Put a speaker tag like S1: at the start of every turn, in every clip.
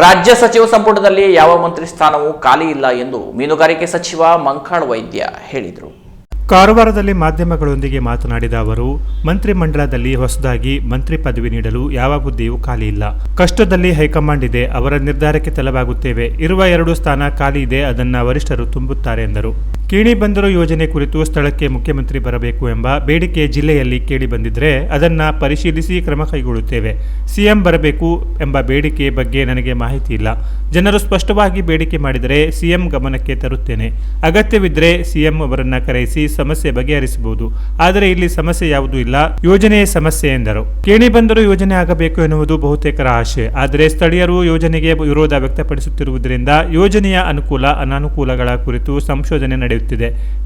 S1: ರಾಜ್ಯ ಸಚಿವ ಸಂಪುಟದಲ್ಲಿ ಯಾವ ಮಂತ್ರಿ ಸ್ಥಾನವೂ ಖಾಲಿ ಇಲ್ಲ ಎಂದು ಮೀನುಗಾರಿಕೆ ಸಚಿವ ಮಂಕಾಳ್ ವೈದ್ಯ ಹೇಳಿದರು.
S2: ಕಾರವಾರದಲ್ಲಿ ಮಾಧ್ಯಮಗಳೊಂದಿಗೆ ಮಾತನಾಡಿದ ಅವರು ಮಂತ್ರಿಮಂಡಲದಲ್ಲಿ ಹೊಸದಾಗಿ ಮಂತ್ರಿ ಪದವಿ ನೀಡಲು ಯಾವ ಹುದ್ದೆಯೂ ಖಾಲಿ ಇಲ್ಲ. ಕಷ್ಟದಲ್ಲಿ ಹೈಕಮಾಂಡ್ ಇದೆ, ಅವರ ನಿರ್ಧಾರಕ್ಕೆ ತಲವಾಗುತ್ತೇವೆ ಇರುವ ಎರಡು ಸ್ಥಾನ ಖಾಲಿ ಇದೆ, ಅದನ್ನ ವರಿಷ್ಠರು ತುಂಬುತ್ತಾರೆ ಎಂದರು. ಕೇಣಿ ಬಂದರು ಯೋಜನೆ ಕುರಿತು ಸ್ಥಳಕ್ಕೆ ಮುಖ್ಯಮಂತ್ರಿ ಬರಬೇಕು ಎಂಬ ಬೇಡಿಕೆ ಜಿಲ್ಲೆಯಲ್ಲಿ ಕೇಳಿ ಬಂದಿದ್ದರೆ ಅದನ್ನ ಪರಿಶೀಲಿಸಿ ಕ್ರಮ ಕೈಗೊಳ್ಳುತ್ತೇವೆ. ಸಿಎಂ ಬರಬೇಕು ಎಂಬ ಬೇಡಿಕೆ ಬಗ್ಗೆ ನನಗೆ ಮಾಹಿತಿ ಇಲ್ಲ. ಜನರು ಸ್ಪಷ್ಟವಾಗಿ ಬೇಡಿಕೆ ಮಾಡಿದರೆ ಸಿಎಂ ಗಮನಕ್ಕೆ ತರುತ್ತೇನೆ. ಅಗತ್ಯವಿದ್ದರೆ ಸಿಎಂ ಅವರನ್ನು ಕರೆಯಿಸಿ ಸಮಸ್ಯೆ ಬಗೆಹರಿಸಬಹುದು. ಆದರೆ ಇಲ್ಲಿ ಸಮಸ್ಯೆ ಯಾವುದೂ ಇಲ್ಲ. ಯೋಜನೆಯ ಸಮಸ್ಯೆ ಎಂದರು. ಕೇಣಿ ಬಂದರು ಯೋಜನೆ ಆಗಬೇಕು ಎನ್ನುವುದು ಬಹುತೇಕರ ಆಶೆ. ಆದರೆ ಸ್ಥಳೀಯರು ಯೋಜನೆಗೆ ವಿರೋಧ ವ್ಯಕ್ತಪಡಿಸುತ್ತಿರುವುದರಿಂದ ಯೋಜನೆಯ ಅನುಕೂಲ ಅನಾನುಕೂಲಗಳ ಕುರಿತು ಸಂಶೋಧನೆ ನಡೆಯುತ್ತಿದೆ.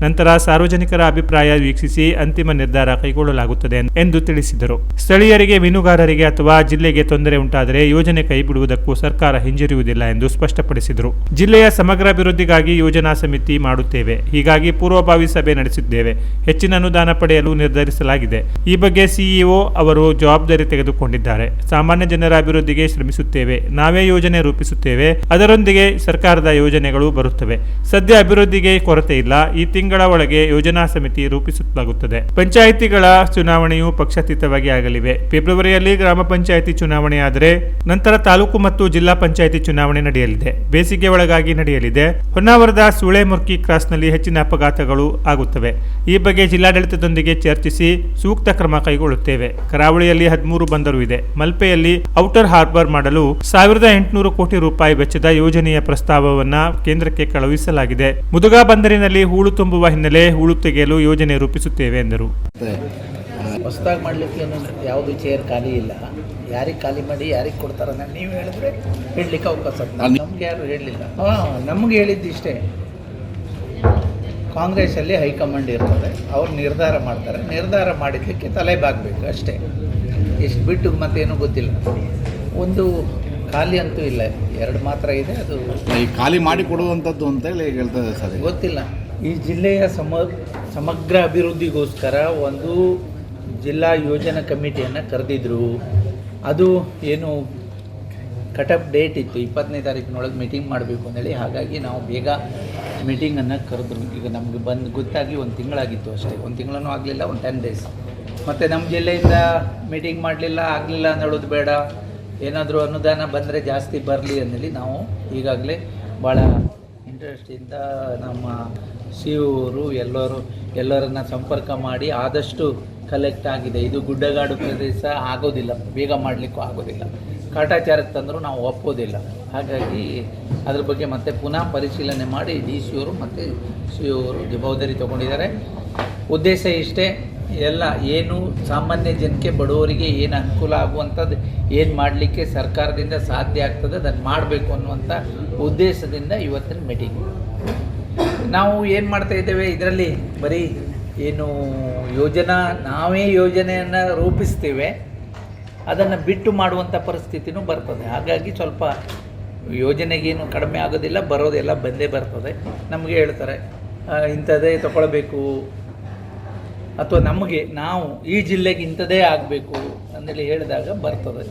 S2: ನಂತರ ಸಾರ್ವಜನಿಕರ ಅಭಿಪ್ರಾಯ ವೀಕ್ಷಿಸಿ ಅಂತಿಮ ನಿರ್ಧಾರ ಕೈಗೊಳ್ಳಲಾಗುತ್ತದೆ ಎಂದು ತಿಳಿಸಿದರು. ಸ್ಥಳೀಯರಿಗೆ ಮೀನುಗಾರರಿಗೆ ಅಥವಾ ಜಿಲ್ಲೆಗೆ ತೊಂದರೆ ಉಂಟಾದರೆ ಯೋಜನೆ ಕೈಬಿಡುವುದಕ್ಕೂ ಸರ್ಕಾರ ಹಿಂಜರಿಯುವುದಿಲ್ಲ ಎಂದು ಸ್ಪಷ್ಟಪಡಿಸಿದರು. ಜಿಲ್ಲೆಯ ಸಮಗ್ರ ಅಭಿವೃದ್ಧಿಗಾಗಿ ಯೋಜನಾ ಸಮಿತಿ ಮಾಡುತ್ತೇವೆ. ಹೀಗಾಗಿ ಪೂರ್ವಭಾವಿ ಸಭೆ ನಡೆಸಿದ್ದೇವೆ ಹೆಚ್ಚಿನ ಅನುದಾನ ಪಡೆಯಲು ನಿರ್ಧರಿಸಲಾಗಿದೆ. ಈ ಬಗ್ಗೆ ಸಿಇಒ ಅವರು ಜವಾಬ್ದಾರಿ ತೆಗೆದುಕೊಂಡಿದ್ದಾರೆ. ಸಾಮಾನ್ಯ ಜನರ ಅಭಿವೃದ್ಧಿಗೆ ಶ್ರಮಿಸುತ್ತೇವೆ. ನಾವೇ ಯೋಜನೆ ರೂಪಿಸುತ್ತೇವೆ. ಅದರೊಂದಿಗೆ ಸರ್ಕಾರದ ಯೋಜನೆಗಳು ಬರುತ್ತವೆ. ಸದ್ಯ ಅಭಿವೃದ್ಧಿಗೆ ಕೊರತೆ ಇಲ್ಲ, ಈ ತಿಂಗಳ ಒಳಗೆ ಯೋಜನಾ ಸಮಿತಿ ರೂಪಿಸಲಾಗುತ್ತದೆ. ಪಂಚಾಯಿತಿಗಳ ಚುನಾವಣೆಯು ಪಕ್ಷಾತೀತವಾಗಿ ಆಗಲಿವೆ. ಫೆಬ್ರವರಿಯಲ್ಲಿ ಗ್ರಾಮ ಪಂಚಾಯಿತಿ ಚುನಾವಣೆಯಾದರೆ ನಂತರ ತಾಲೂಕು ಮತ್ತು ಜಿಲ್ಲಾ ಪಂಚಾಯಿತಿ ಚುನಾವಣೆ ನಡೆಯಲಿದೆ. ಬೇಸಿಗೆ ಒಳಗಾಗಿ ನಡೆಯಲಿದೆ. ಹೊನ್ನಾವರದ ಸುಳೆಮುರ್ಕಿ ಕ್ರಾಸ್ನಲ್ಲಿ ಹೆಚ್ಚಿನ ಅಪಘಾತಗಳು ಆಗುತ್ತವೆ. ಈ ಬಗ್ಗೆ ಜಿಲ್ಲಾಡಳಿತದೊಂದಿಗೆ ಚರ್ಚಿಸಿ ಸೂಕ್ತ ಕ್ರಮ ಕೈಗೊಳ್ಳುತ್ತೇವೆ. ಕರಾವಳಿಯಲ್ಲಿ ಹದಿಮೂರು ಬಂದರು ಇದೆ. ಮಲ್ಪೆಯಲ್ಲಿ ಔಟರ್ ಹಾರ್ಬರ್ ಮಾಡಲು ಸಾವಿರದ ಎಂಟುನೂರು ಕೋಟಿ ರೂಪಾಯಿ ವೆಚ್ಚದ ಯೋಜನೆಯ ಪ್ರಸ್ತಾವವನ್ನು ಕೇಂದ್ರಕ್ಕೆ ಕಳುಹಿಸಲಾಗಿದೆ. ಮುದುಗಾ ಬಂದರಿನಲ್ಲಿ ಹೂಳು ತುಂಬುವ ಹಿನ್ನೆಲೆ ಹೂಳು ತೆಗೆಯಲು ಯೋಜನೆ ರೂಪಿಸುತ್ತೇವೆ ಎಂದರು.
S3: ಹೊಸದಾಗಿ ಮಾಡಲಿಕ್ಕೆ ಏನು ಯಾವುದು ಚೇರ್ ಖಾಲಿ ಇಲ್ಲ. ಯಾರಿಗೆ ಖಾಲಿ ಮಾಡಿ ಯಾರಿಗೆ ಕೊಡ್ತಾರ ಅಂತ ನೀವು ಹೇಳಿದ್ರೆ ಹೇಳಲಿಕ್ಕೆ ಅವಕಾಶ ನಮ್ಗೆ ಯಾರು ಹೇಳಲಿಲ್ಲ. ಹಾಂ ನಮ್ಗೆ ಹೇಳಿದ್ದು ಇಷ್ಟೇ. ಕಾಂಗ್ರೆಸ್ಸಲ್ಲಿ ಹೈಕಮಾಂಡ್ ಇರ್ತದೆ ಅವ್ರು ನಿರ್ಧಾರ ಮಾಡ್ತಾರೆ. ನಿರ್ಧಾರ ಮಾಡಿದ್ದಕ್ಕೆ ತಲೆ ಬಾಗಬೇಕು ಅಷ್ಟೇ. ಎಷ್ಟು ಬಿಟ್ಟು ಮತ್ತೇನೂ ಗೊತ್ತಿಲ್ಲ. ಒಂದು ಖಾಲಿ ಅಂತೂ ಇಲ್ಲ. ಎರಡು ಮಾತ್ರ ಇದೆ ಅದು
S4: ಈ ಖಾಲಿ ಮಾಡಿ ಕೊಡುವಂಥದ್ದು ಅಂತೇಳಿ ಹೇಳ್ತದೆ ಸರ್.
S3: ಗೊತ್ತಿಲ್ಲ. ಈ ಜಿಲ್ಲೆಯ ಸಮ ಸಮಗ್ರ ಅಭಿವೃದ್ಧಿಗೋಸ್ಕರ ಒಂದು ಜಿಲ್ಲಾ ಯೋಜನಾ ಕಮಿಟಿಯನ್ನು ಕರೆದಿದ್ರು. ಅದು ಏನು ಕಟಪ್ ಡೇಟ್ ಇತ್ತು. ಇಪ್ಪತ್ತನೇ ತಾರೀಕಿನೊಳಗೆ ಮೀಟಿಂಗ್ ಮಾಡಬೇಕು ಅಂತೇಳಿ ಹಾಗಾಗಿ ನಾವು ಬೇಗ ಮೀಟಿಂಗನ್ನು ಕರೆದ್ರು. ಈಗ ನಮಗೆ ಬಂದು ಗೊತ್ತಾಗಿ ಒಂದು ತಿಂಗಳಾಗಿತ್ತು ಅಷ್ಟೇ. ಒಂದು ತಿಂಗಳೂ ಆಗಲಿಲ್ಲ ಒಂದು ಟೆನ್ ಡೇಸ್ ಮತ್ತು ನಮ್ಮ ಜಿಲ್ಲೆಯಿಂದ ಮೀಟಿಂಗ್ ಮಾಡಲಿಲ್ಲ ಆಗಲಿಲ್ಲ ಅಂತ ಹೇಳೋದು ಬೇಡ. ಏನಾದರೂ ಅನುದಾನ ಬಂದರೆ ಜಾಸ್ತಿ ಬರಲಿ ಅಂದೇಳಿ ನಾವು ಈಗಾಗಲೇ ಭಾಳ ಇಂಟ್ರೆಸ್ಟಿಂದ ನಮ್ಮ ಸಿ ಅವರು ಎಲ್ಲರೂ ಎಲ್ಲರನ್ನ ಸಂಪರ್ಕ ಮಾಡಿ ಆದಷ್ಟು ಕಲೆಕ್ಟ್ ಆಗಿದೆ. ಇದು ಗುಡ್ಡಗಾಡು ಪ್ರದೇಶ ಆಗೋದಿಲ್ಲ. ಬೇಗ ಮಾಡಲಿಕ್ಕೂ ಆಗೋದಿಲ್ಲ. ಕಾಟಾಚಾರಕ್ಕೆ ತಂದರೂ ನಾವು ಒಪ್ಪೋದಿಲ್ಲ. ಹಾಗಾಗಿ ಅದ್ರ ಬಗ್ಗೆ ಮತ್ತೆ ಪುನಃ ಪರಿಶೀಲನೆ ಮಾಡಿ ಡಿ ಸಿ ಅವರು ಮತ್ತು ಸಿ ಅವರು ಜವಾಬ್ದಾರಿ ತಗೊಂಡಿದ್ದಾರೆ. ಉದ್ದೇಶ ಇಷ್ಟೇ. ಎಲ್ಲ ಏನು ಸಾಮಾನ್ಯ ಜನಕ್ಕೆ ಬಡವರಿಗೆ ಏನು ಅನುಕೂಲ ಆಗುವಂಥದ್ದು, ಏನು ಮಾಡಲಿಕ್ಕೆ ಸರ್ಕಾರದಿಂದ ಸಾಧ್ಯ ಆಗ್ತದೆ, ಅದನ್ನು ಮಾಡಬೇಕು ಅನ್ನುವಂಥ ಉದ್ದೇಶದಿಂದ ಇವತ್ತಿನ ಮೀಟಿಂಗ್ ನಾವು ಏನು ಮಾಡ್ತಾ ಇದ್ದೇವೆ? ಇದರಲ್ಲಿ ಬರೀ ಏನು ಯೋಜನಾ, ನಾವೇ ಯೋಜನೆಯನ್ನು ರೂಪಿಸ್ತೇವೆ. ಅದನ್ನು ಬಿಟ್ಟು ಮಾಡುವಂಥ ಪರಿಸ್ಥಿತಿನೂ ಬರ್ತದೆ. ಹಾಗಾಗಿ ಸ್ವಲ್ಪ ಯೋಜನೆಗೇನು ಕಡಿಮೆ ಆಗೋದಿಲ್ಲ, ಬರೋದೆಲ್ಲ ಬಂದೇ ಬರ್ತದೆ. ನಮಗೆ ಹೇಳ್ತಾರೆ ಇಂಥದ್ದೇ ತಗೊಳ್ಬೇಕು. ಅಥವಾ ನಮಗೆ ನಾವು ಈ ಜಿಲ್ಲೆಗೆ ಇಂಥದ್ದೇ ಆಗಬೇಕು ಅಂದೇಳಿ ಹೇಳಿದಾಗ ಬರ್ತದೆ.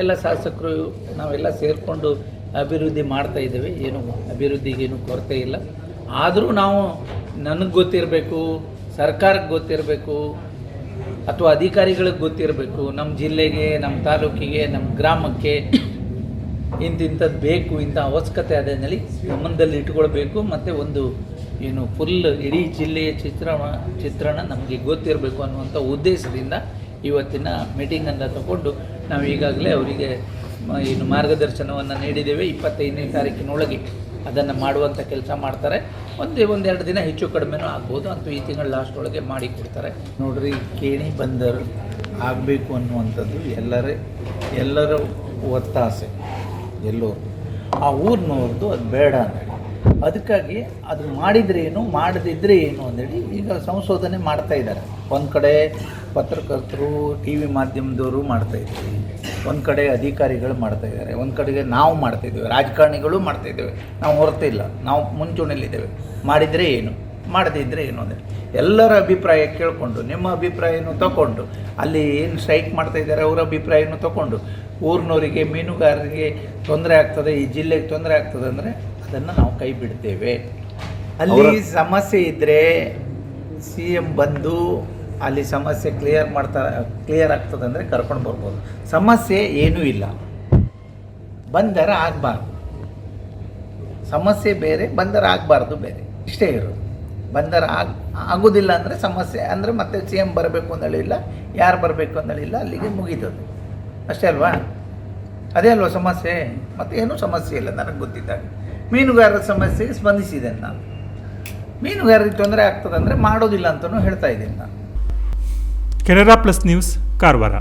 S3: ಎಲ್ಲ ಶಾಸಕರು ನಾವೆಲ್ಲ ಸೇರಿಕೊಂಡು ಅಭಿವೃದ್ಧಿ ಮಾಡ್ತಾ ಇದ್ದೇವೆ. ಏನು ಅಭಿವೃದ್ಧಿಗೇನು ಕೊರತೆ ಇಲ್ಲ. ಆದರೂ ನಾವು ನನಗೆ ಗೊತ್ತಿರಬೇಕು ಸರ್ಕಾರಕ್ಕೆ ಗೊತ್ತಿರಬೇಕು, ಅಥವಾ ಅಧಿಕಾರಿಗಳಿಗೆ ಗೊತ್ತಿರಬೇಕು ನಮ್ಮ ಜಿಲ್ಲೆಗೆ ನಮ್ಮ ತಾಲೂಕಿಗೆ ನಮ್ಮ ಗ್ರಾಮಕ್ಕೆ ಇಂತಿಂಥದ್ದು ಬೇಕು, ಇಂಥ ಅವಶ್ಯಕತೆ ಅದೇನಲ್ಲಿ ಗಮನದಲ್ಲಿ ಇಟ್ಕೊಳ್ಬೇಕು. ಮತ್ತು ಒಂದು ಏನು ಫುಲ್ ಇಡೀ ಜಿಲ್ಲೆಯ ಚಿತ್ರಣ ಚಿತ್ರಣ ನಮಗೆ ಗೊತ್ತಿರಬೇಕು ಅನ್ನುವಂಥ ಉದ್ದೇಶದಿಂದ ಇವತ್ತಿನ ಮೀಟಿಂಗನ್ನು ತಗೊಂಡು ನಾವು ಈಗಾಗಲೇ ಅವರಿಗೆ ಏನು ಮಾರ್ಗದರ್ಶನವನ್ನು ನೀಡಿದ್ದೇವೆ. ಇಪ್ಪತ್ತೈದನೇ ತಾರೀಕಿನೊಳಗೆ ಅದನ್ನು ಮಾಡುವಂಥ ಕೆಲಸ ಮಾಡ್ತಾರೆ. ಒಂದೇ, ಒಂದೆರಡು ದಿನ ಹೆಚ್ಚು ಕಡಿಮೆನೂ ಆಗ್ಬೋದು. ಅಂತೂ ಈ ತಿಂಗಳ ಲಾಸ್ಟ್ ಒಳಗೆ ಮಾಡಿ ಕೊಡ್ತಾರೆ. ನೋಡ್ರಿ, ಕೇಣಿ ಬಂದರು ಆಗಬೇಕು ಅನ್ನುವಂಥದ್ದು ಎಲ್ಲರೇ, ಎಲ್ಲರ ಒತ್ತಾಸೆ ಎಲ್ಲೋ ಆ ಊರಿನವ್ರದ್ದು ಅದು ಬೇಡ ಅಂತೇಳಿ ಅದಕ್ಕಾಗಿ ಅದು ಮಾಡಿದರೆ ಏನು ಮಾಡದಿದ್ದರೆ ಏನು ಅಂದೇಳಿ ಈಗ ಸಂಶೋಧನೆ ಮಾಡ್ತಾ ಇದ್ದಾರೆ. ಒಂದು ಕಡೆ ಪತ್ರಕರ್ತರು, ಟಿ ವಿ ಮಾಧ್ಯಮದವರು ಮಾಡ್ತಾ ಇದ್ದೀವಿ ಒಂದು ಕಡೆ ಅಧಿಕಾರಿಗಳು ಮಾಡ್ತಾಯಿದ್ದಾರೆ ಒಂದು ಕಡೆಗೆ ನಾವು ಮಾಡ್ತಾಯಿದ್ದೇವೆ ರಾಜಕಾರಣಿಗಳು ಮಾಡ್ತಾಯಿದ್ದೇವೆ ನಾವು ಹೊರತಿಲ್ಲ. ನಾವು ಮುಂಚೂಣಿಯಲ್ಲಿದ್ದೇವೆ. ಮಾಡಿದರೆ ಏನು? ಮಾಡದಿದ್ದರೆ ಏನು ಅಂದರೆ ಎಲ್ಲರ ಅಭಿಪ್ರಾಯ ಕೇಳಿಕೊಂಡು, ನಿಮ್ಮ ಅಭಿಪ್ರಾಯನೂ ತಗೊಂಡು, ಅಲ್ಲಿ ಏನು ಸ್ಟ್ರೈಕ್ ಮಾಡ್ತಾ ಇದ್ದಾರೆ ಅವರ ಅಭಿಪ್ರಾಯನೂ ತಗೊಂಡು, ಊರಿನವರಿಗೆ, ಮೀನುಗಾರರಿಗೆ ತೊಂದರೆ ಆಗ್ತದೆ, ಈ ಜಿಲ್ಲೆಗೆ ತೊಂದರೆ ಆಗ್ತದೆ ಅಂದರೆ ಅದನ್ನು ನಾವು ಕೈ ಬಿಡ್ತೇವೆ. ಅಲ್ಲಿ ಸಮಸ್ಯೆ ಇದ್ದರೆ ಸಿ ಎಂ ಬಂದು ಅಲ್ಲಿ ಸಮಸ್ಯೆ ಕ್ಲಿಯರ್ ಮಾಡ್ತಾ ಕ್ಲಿಯರ್ ಆಗ್ತದೆ ಅಂದರೆ ಕರ್ಕೊಂಡು ಬರ್ಬೋದು. ಸಮಸ್ಯೆ ಏನೂ ಇಲ್ಲ. ಬಂದರ ಆಗಬಾರ್ದು. ಸಮಸ್ಯೆ ಬೇರೆ ಬಂದರ ಆಗಬಾರ್ದು ಬೇರೆ. ಇಷ್ಟೇ ಇರೋದು. ಬಂದರ ಆಗ ಆಗೋದಿಲ್ಲ ಅಂದರೆ ಸಮಸ್ಯೆ ಅಂದರೆ ಮತ್ತೆ ಸಿ ಎಂ ಬರಬೇಕು ಅಂತ ಹೇಳಿಲ್ಲ ಯಾರು ಬರಬೇಕು ಅಂತ ಹೇಳಿಲ್ಲ ಅಲ್ಲಿಗೆ ಮುಗೀತದೆ. ಅಷ್ಟೇ ಅಲ್ವಾ? ಅದೇ ಅಲ್ವಾ ಸಮಸ್ಯೆ? ಮತ್ತೆ ಏನೂ ಸಮಸ್ಯೆ ಇಲ್ಲ ನನಗೆ ಗೊತ್ತಿದ್ದಾಗ. ಮೀನುಗಾರರ ಸಮಸ್ಯೆಗೆ ಸ್ಪಂದಿಸಿದ್ದೇನೆ ನಾನು. ಮೀನುಗಾರರಿಗೆ ತೊಂದರೆ ಆಗ್ತದೆ ಅಂದರೆ ಮಾಡೋದಿಲ್ಲ ಅಂತಲೂ ಹೇಳ್ತಾ ಇದ್ದೀನಿ ನಾನು.
S2: Canara plus news, Karwar.